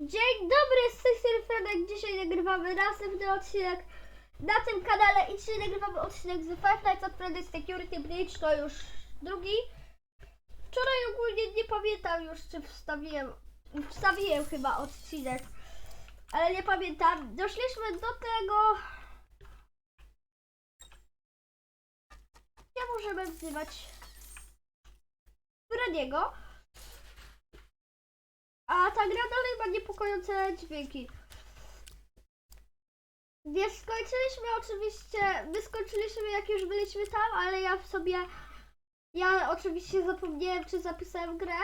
Dzień dobry, z tej strony. Dzisiaj nagrywamy następny odcinek na tym kanale i dzisiaj nagrywamy odcinek z Five Nights at Freddy's Security Breach, to już drugi. Wczoraj ogólnie nie pamiętam już, czy wstawiłem, wstawiłem chyba odcinek, ale nie pamiętam. Doszliśmy do tego... Ja możemy wzywać Frediego. A ta gra dalej ma niepokojące dźwięki. Nie skończyliśmy oczywiście, my skończyliśmy jak już byliśmy tam, ale ja w sobie, ja oczywiście zapomniałem czy zapisałem grę,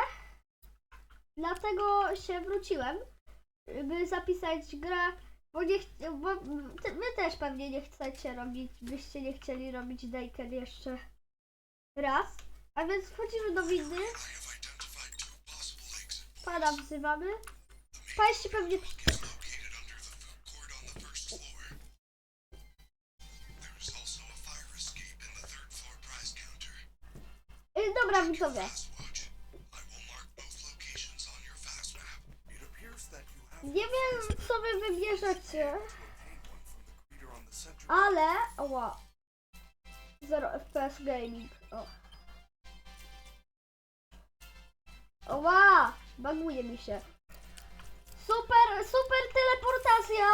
dlatego się wróciłem, by zapisać grę, bo nie bo wy też pewnie nie chcecie robić, byście nie chcieli robić Daken jeszcze raz, a więc wchodzimy do windy. Pana wzywamy. Się pewnie... Y, Dobra, widzowie. Nie wiem, co wy wybierzecie, ale... Oła. 0 FPS Gaming. O. Oła! Baguje mi się. Super, super teleportacja!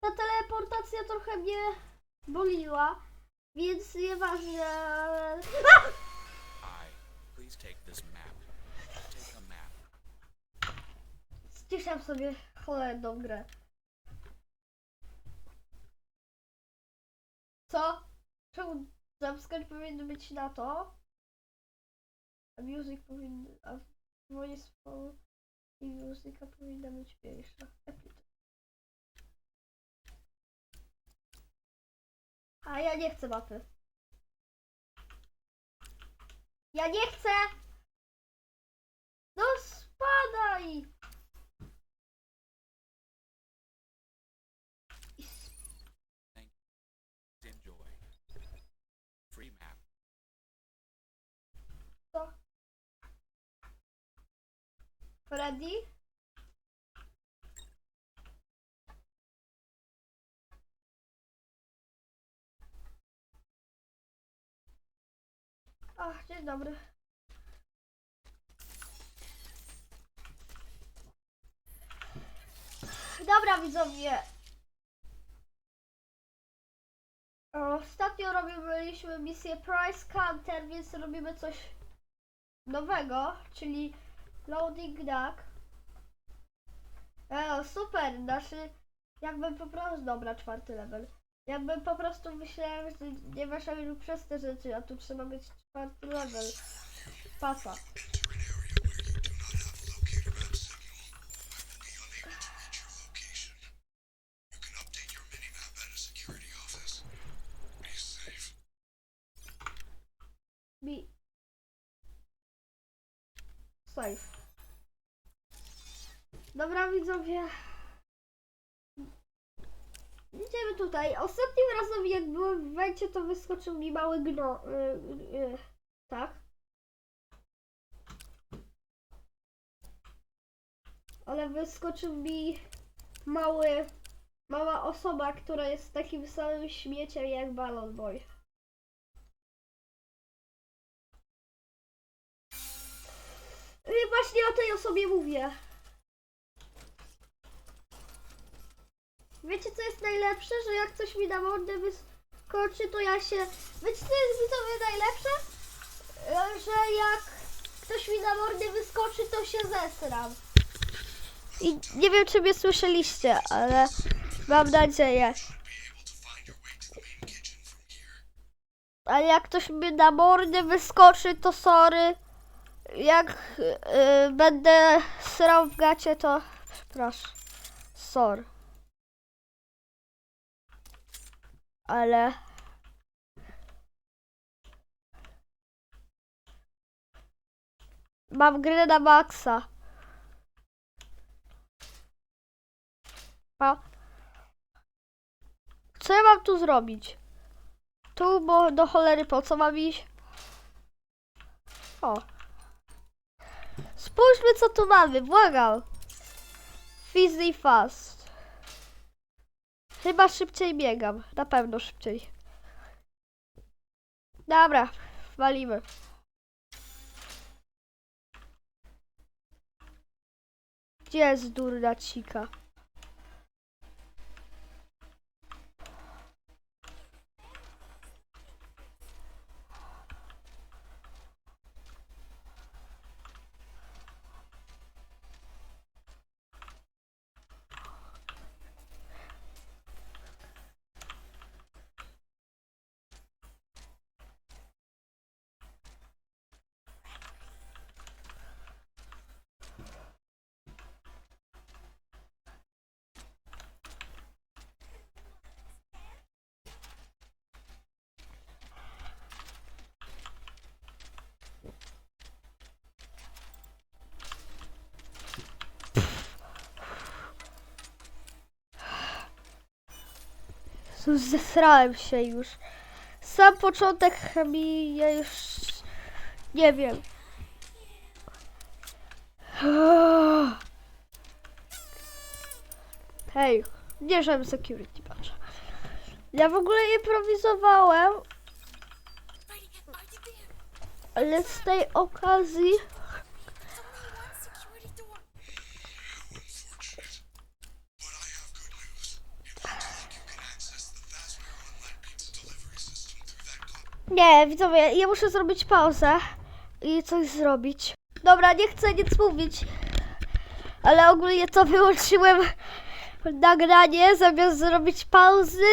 Ta teleportacja trochę mnie boliła, więc nieważne. A! Ściszam sobie cholerną grę. Co? Czemu jumpscare powinny być na to? A music powinny... A voice for i muzyka powinna być to- A ja nie chcę mapy. Ja nie chcę! No spadaj! Enjoy. Free map. Co? Freddy? Ach, dzień dobry. Dobra widzowie. Ostatnio robiliśmy misję Price Counter, więc robimy coś nowego, czyli Loading Duck. E, super, znaczy jakbym po prostu, dobra, czwarty level. Jakbym po prostu myślałem, że nie weszłem już przez te rzeczy, a tu trzeba mieć czwarty level. Pasa. Mi. Safe. Dobra widzowie. Idziemy tutaj. Ostatnim razem jak byłem w wejcie to wyskoczył mi mały gno. y, y, tak. Ale wyskoczył mi mały, mała osoba, która jest takim samym śmieciem jak Balon Boy. I właśnie o tej osobie mówię. Wiecie co jest najlepsze? Że jak coś mi na mordę wyskoczy, to ja się... Wiecie co jest widzowie najlepsze? E, Że jak ktoś mi na mordę wyskoczy, to się zesram. I nie wiem, czy mnie słyszeliście, ale mam nadzieję. Ale jak ktoś mi na mordę wyskoczy, to sorry. Jak y, będę srał w gacie, to przepraszam. Sorry. Ale... Mam grę na maksa. A... Co ja mam tu zrobić? Tu, bo do cholery po co mam iść? O. Spójrzmy co tu mamy, błagam. Fizzy fast. Chyba szybciej biegam. Na pewno szybciej. Dobra, walimy. Gdzie jest durna cika? Zesrałem się już. Sam początek mi ja już nie wiem. Hej, nie żebym security patrz. Ja w ogóle improwizowałem, ale z tej okazji Nie, widzowie, ja muszę zrobić pauzę i coś zrobić. Dobra, nie chcę nic mówić, ale ogólnie to wyłączyłem nagranie zamiast zrobić pauzy.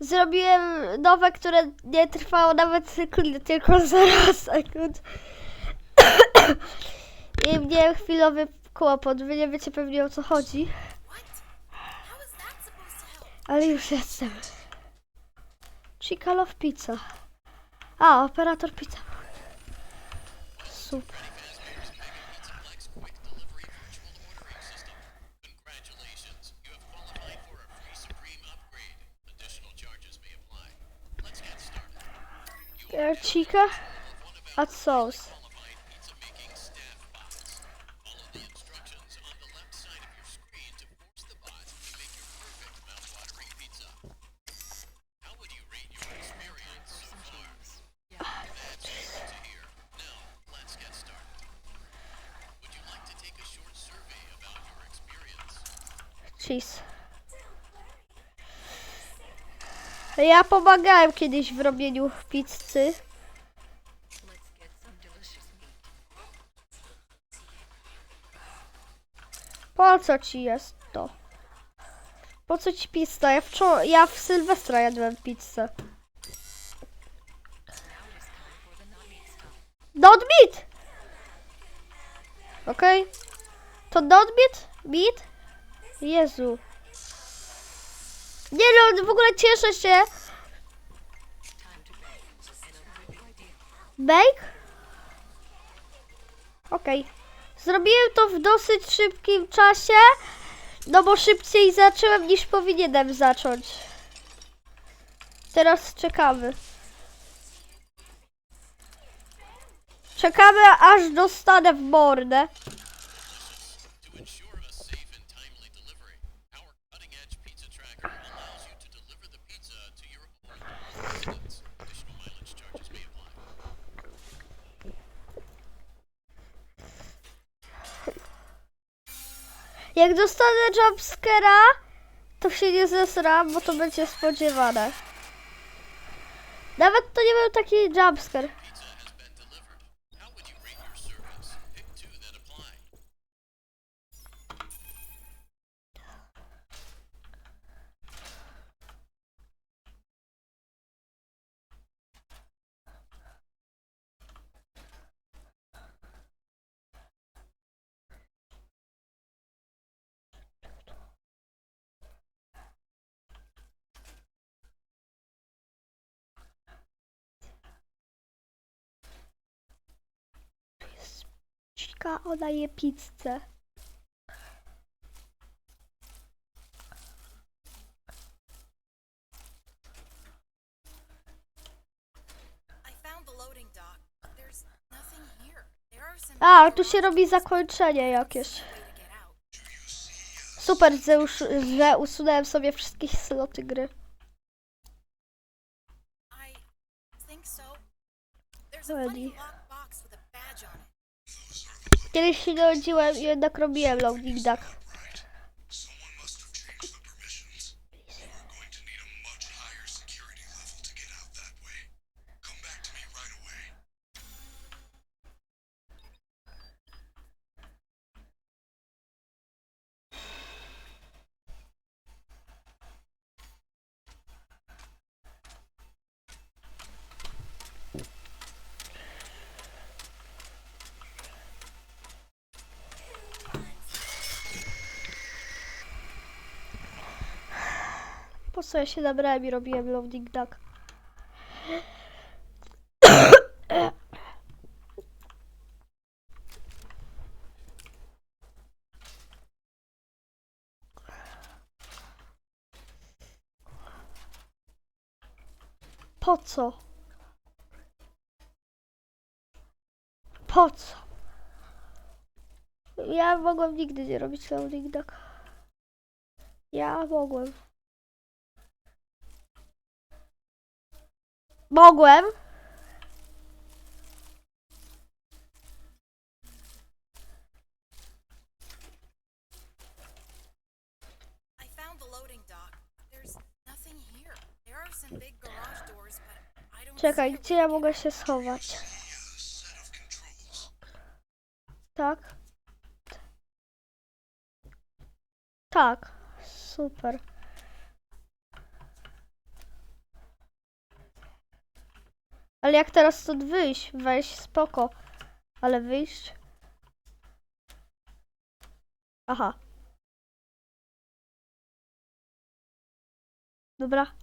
Zrobiłem nowe, które nie trwało nawet sekundy, tylko 0 sekund. I mnie chwilowy kłopot, wy nie wiecie pewnie o co chodzi, ale już jestem. Chica Love Pizza. A, operator pizza. Super. Congratulations, you have Ja pomagałem kiedyś w robieniu pizzy. Po co ci jest to? Po co ci pizza? Ja, wczor- ja w Sylwestra jadłem pizzę. Not meat! Okej? To not meat? Meat? Jezu. Nie no, w ogóle cieszę się. Bake? Okej. Zrobiłem to w dosyć szybkim czasie, no bo szybciej zacząłem niż powinienem zacząć. Teraz czekamy. Czekamy aż dostanę w mordę. Jak dostanę jumpscare'a, to się nie zesram, bo to będzie spodziewane. Nawet to nie był taki jumpscare. There are some A, tu się robi zakończenie jakieś. Super, że, już, że usunąłem sobie wszystkie sloty gry. Ready. Kiedyś się nudziłem i jednak robiłem loading duck. Co ja się nabrałem i robiłem loading duck? Po co? Po co? Ja mogłem nigdy nie robić loading duck. Ja mogłem. Don't Czekaj, gdzie ja mogę się schować? Tak. Tak. Super. Ale jak teraz stąd wyjść? Wejść spoko. Ale wyjść? Aha. Dobra.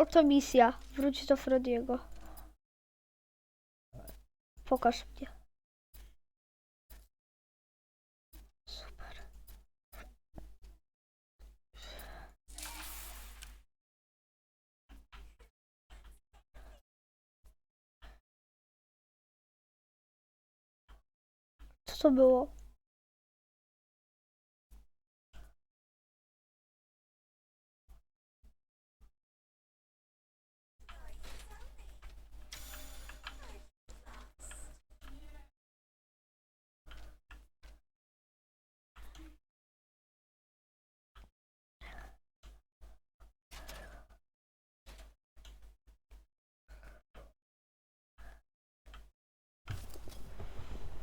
Oto misja. Wróć do Frediego. Pokaż mnie. Super. Co to było?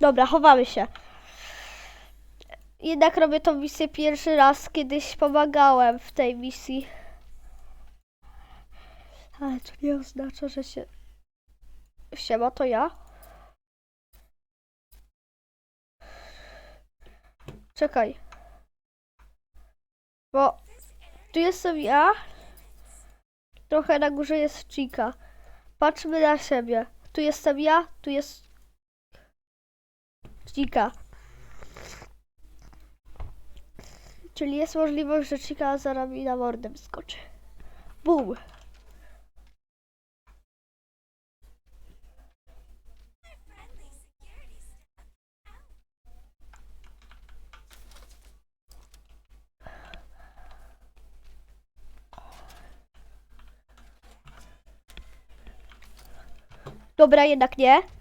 Dobra, chowamy się. Jednak robię tą misję pierwszy raz, kiedyś pomagałem w tej misji. Ale to nie oznacza, że się... Siema, to ja? Czekaj. Bo tu jestem ja. Trochę na górze jest Chica. Patrzmy na siebie. Tu jestem ja, tu jest Chica. Czyli jest możliwość, że Chica za nami na mordę wyskoczy. Bum. Dobra, jednak nie.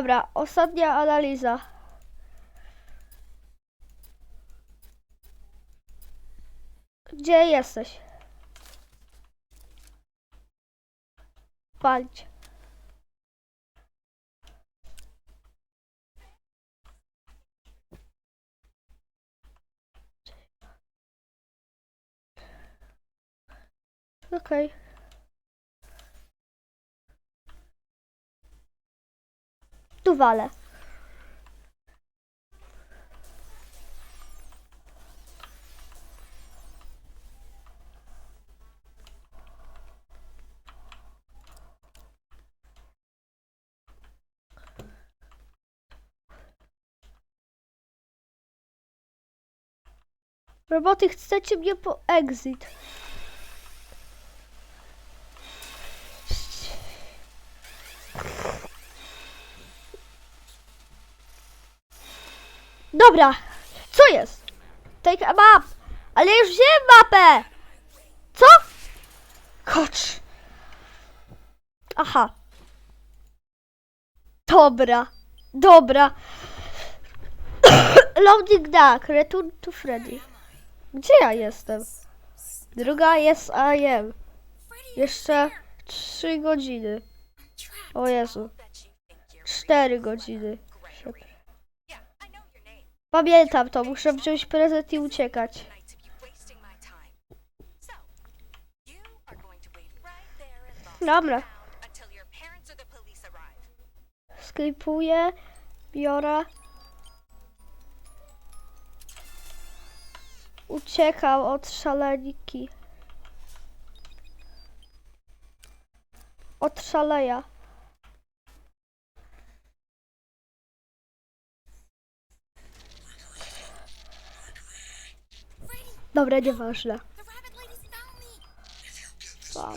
Dobra, ostatnia analiza. Gdzie jesteś? Walcz. Okej. Tu walę. Roboty, chcecie mnie po exit. Dobra, co jest? Take a map. Ale już wziąłem mapę. Co? Kocz. Aha. Dobra, dobra. Loading duck, return to Freddy. Gdzie ja jestem? Druga jest I am. Jeszcze trzy godziny. O Jezu. Cztery godziny. Pamiętam to, muszę wziąć prezent i uciekać. night to be wasting my time. So, you and find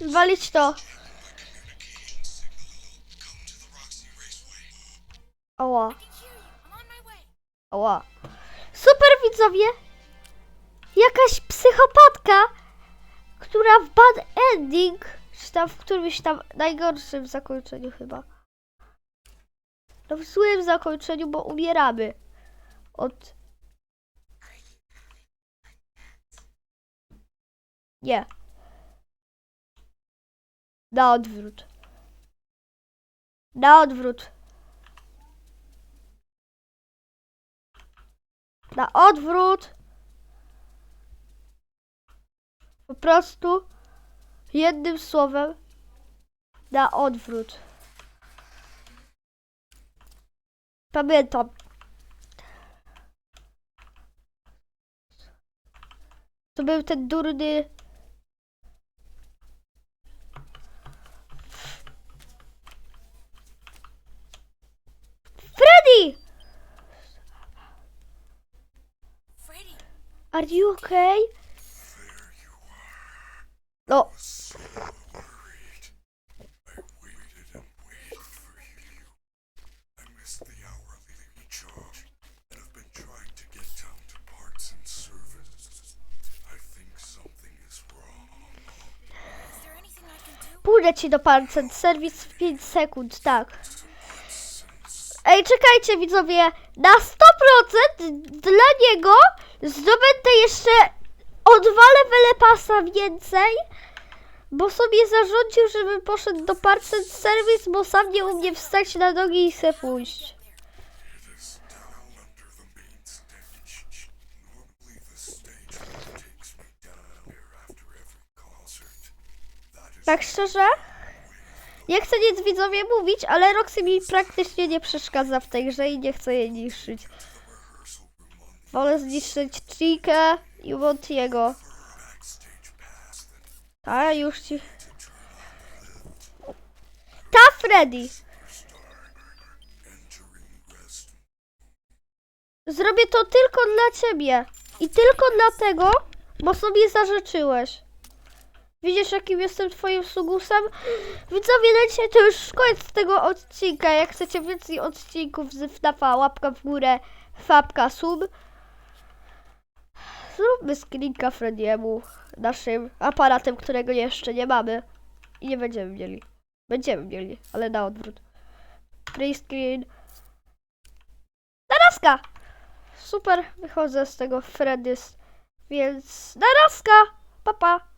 me. Walić to. Oła. Oła. Super widzowie! Jakaś psychopatka, która w bad ending, tam w którymś tam najgorszym zakończeniu chyba. No w złym zakończeniu, bo umieramy. Od... Nie. Na odwrót. Na odwrót. Na odwrót. Po prostu jednym słowem na odwrót. Pamiętam. To był ten durny. Freddy! Freddy, Are you okay? No, pójdę ci do pancent serwis w 5 sekund, tak. Ej, czekajcie widzowie, na 100% dla niego zdobędę jeszcze o dwa levele pasa więcej, bo sobie zarządził, żebym poszedł do pancent serwis, bo sam nie umie wstać na nogi i se pójść. Tak szczerze? Nie chcę nic widzowie mówić, ale Roxy mi praktycznie nie przeszkadza w tej grze i nie chcę jej niszczyć. Wolę zniszczyć Chikę i Montiego. backstage pass that A już ci. Ta Freddy! Zrobię to tylko dla ciebie. I tylko dlatego, bo sobie zażyczyłeś. Widzisz, jakim jestem twoim sługusem? Widzowie, na dzisiaj to już koniec tego odcinka. Jak chcecie więcej odcinków z FNAFa, łapka w górę, fabka, sub. Zróbmy screenka Frediemu, naszym aparatem, którego jeszcze nie mamy. I nie będziemy mieli. Będziemy mieli, ale na odwrót. Free screen. Narazka! Super, wychodzę z tego Freddy's, więc narazka! Pa, pa!